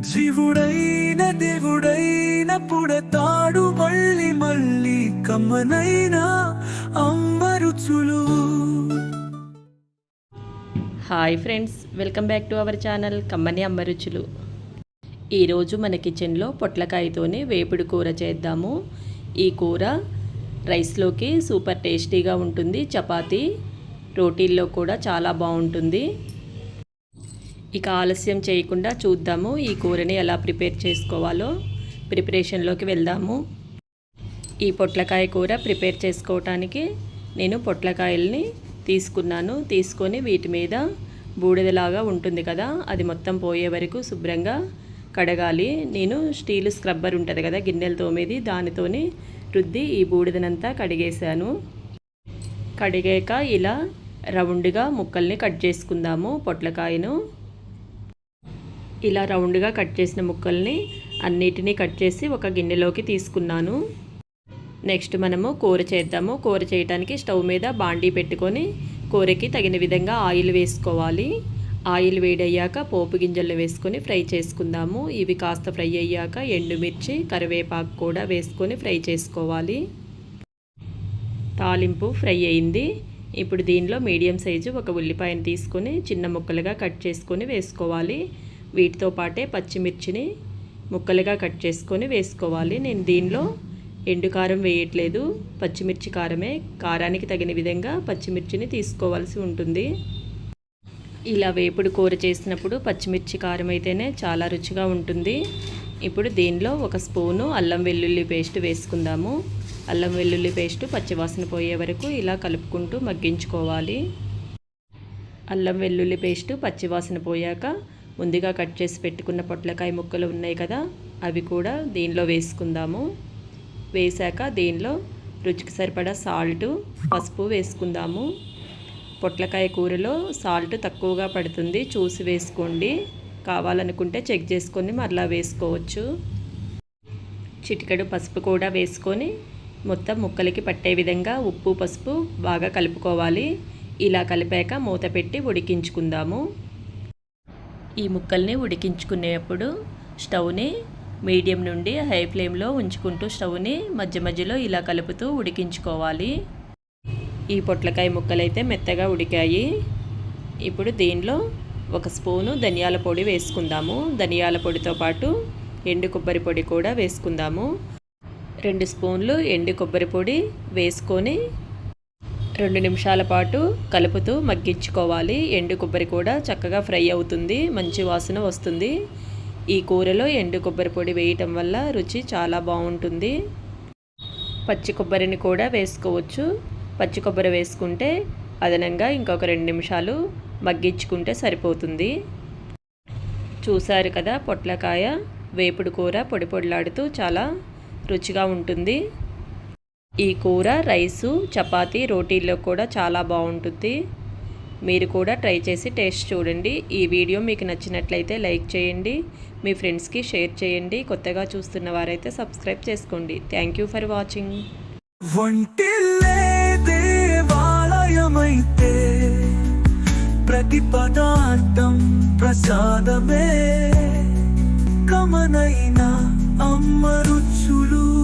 జీవుడైన దేవుడైన పుడతాడు మళ్ళీ మళ్ళీ కమ్మనైన అమ్మరుచులు hi friends welcome back to our channel కమ్మని అమ్మ రుచులు ఈరోజు మన కిచెన్లో పొట్లకాయతోనే వేపుడు కూర చేద్దాము. ఈ కూర రైస్లోకి సూపర్ టేస్టీగా ఉంటుంది. చపాతీ రోటీల్లో కూడా చాలా బాగుంటుంది. ఇక ఆలస్యం చేయకుండా చూద్దాము ఈ కూరని ఎలా ప్రిపేర్ చేసుకోవాలో. ప్రిపరేషన్లోకి వెళ్దాము. ఈ పొట్లకాయ కూర ప్రిపేర్ చేసుకోవటానికి నేను పొట్లకాయల్ని తీసుకున్నాను. తీసుకొని వీటి మీద బూడిదలాగా ఉంటుంది కదా అది మొత్తం పోయే వరకు శుభ్రంగా కడగాలి. నేను స్టీల్ స్క్రబ్బర్ ఉంటుంది కదా గిన్నెలు తోమేది దానితోని రుద్ది ఈ బూడిదనంతా కడిగేశాను. కడిగాక ఇలా రౌండ్గా ముక్కల్ని కట్ చేసుకుందాము పొట్లకాయను. ఇలా రౌండ్గా కట్ చేసిన ముక్కల్ని అన్నిటినీ కట్ చేసి ఒక గిన్నెలోకి తీసుకున్నాను. నెక్స్ట్ మనము కూర చేద్దాము. కూర చేయడానికి స్టవ్ మీద బాండీ పెట్టుకొని కూరకి తగిన విధంగా ఆయిల్ వేసుకోవాలి. ఆయిల్ వేడయ్యాక పోపు గింజలను వేసుకొని ఫ్రై చేసుకుందాము. ఇవి కాస్త ఫ్రై అయ్యాక ఎండుమిర్చి కరివేపాకు కూడా వేసుకొని ఫ్రై చేసుకోవాలి. తాలింపు ఫ్రై అయింది. ఇప్పుడు దీనిలో మీడియం సైజు ఒక ఉల్లిపాయను తీసుకొని చిన్న ముక్కలుగా కట్ చేసుకొని వేసుకోవాలి. వీటితో పాటే పచ్చిమిర్చిని ముక్కలుగా కట్ చేసుకొని వేసుకోవాలి. నేను దీనిలో ఎండు కారం వేయట్లేదు. పచ్చిమిర్చి కారమే. కారానికి తగిన విధంగా పచ్చిమిర్చిని తీసుకోవాల్సి ఉంటుంది. ఇలా వేపుడు కూర చేసినప్పుడు పచ్చిమిర్చి కారం అయితేనే చాలా రుచిగా ఉంటుంది. ఇప్పుడు దీనిలో ఒక స్పూను అల్లం వెల్లుల్లి పేస్ట్ వేసుకుందాము. అల్లం వెల్లుల్లి పేస్ట్ పచ్చివాసన పోయే వరకు ఇలా కలుపుకుంటూ మగ్గించుకోవాలి. అల్లం వెల్లుల్లి పేస్ట్ పచ్చివాసన పోయాక ముందుగా కట్ చేసి పెట్టుకున్న పొట్లకాయ ముక్కలు ఉన్నాయి కదా అవి కూడా దీనిలో వేసుకుందాము. వేశాక దీనిలో రుచికి సరిపడా సాల్ట్ పసుపు వేసుకుందాము. పొట్లకాయ కూరలో సాల్ట్ తక్కువగా పడుతుంది చూసి వేసుకోండి. కావాలనుకుంటే చెక్ చేసుకొని మరలా వేసుకోవచ్చు. చిటికెడు పసుపు కూడా వేసుకొని మొత్తం ముక్కలకి పట్టే విధంగా ఉప్పు పసుపు బాగా కలుపుకోవాలి. ఇలా కలిపాక మూత పెట్టి ఉడికించుకుందాము. ఈ ముక్కల్ని ఉడికించుకునేటప్పుడు స్టవ్ని మీడియం నుండి హై ఫ్లేమ్లో ఉంచుకుంటూ స్టవ్ని మధ్య మధ్యలో ఇలా కలుపుతూ ఉడికించుకోవాలి. ఈ పొట్లకాయ ముక్కలైతే మెత్తగా ఉడికాయి. ఇప్పుడు దీనిలో ఒక స్పూను ధనియాల పొడి వేసుకుందాము. ధనియాల పొడితో పాటు ఎండు కొబ్బరి పొడి కూడా వేసుకుందాము. రెండు స్పూన్లు ఎండు కొబ్బరి పొడి వేసుకొని రెండు నిమిషాల పాటు కలుపుతూ మగ్గించుకోవాలి. ఎండు కొబ్బరి కూడా చక్కగా ఫ్రై అవుతుంది. మంచి వాసన వస్తుంది. ఈ కూరలో ఎండు కొబ్బరి పొడి వేయటం వల్ల రుచి చాలా బాగుంటుంది. పచ్చి కొబ్బరిని కూడా వేసుకోవచ్చు. పచ్చి కొబ్బరి వేసుకుంటే అదనంగా ఇంకొక రెండు నిమిషాలు మగ్గించుకుంటే సరిపోతుంది. చూశారు కదా పొట్లకాయ? వేపుడు కూర పొడి పొడిలాడుతూ చాలా రుచిగా ఉంటుంది. ఈ కూర రైసు చపాతీ రోటీల్లో కూడా చాలా బాగుంటుంది. మీరు కూడా ట్రై చేసి టేస్ట్ చూడండి. ఈ వీడియో మీకు నచ్చినట్లయితే లైక్ చేయండి. మీ ఫ్రెండ్స్కి షేర్ చేయండి. కొత్తగా చూస్తున్న వారైతే సబ్స్క్రైబ్ చేసుకోండి. Thank you for watching. దేవాలయమైతే ప్రతి పదార్థం ప్రసాదమే. కమనైన అమ్మ రుచులు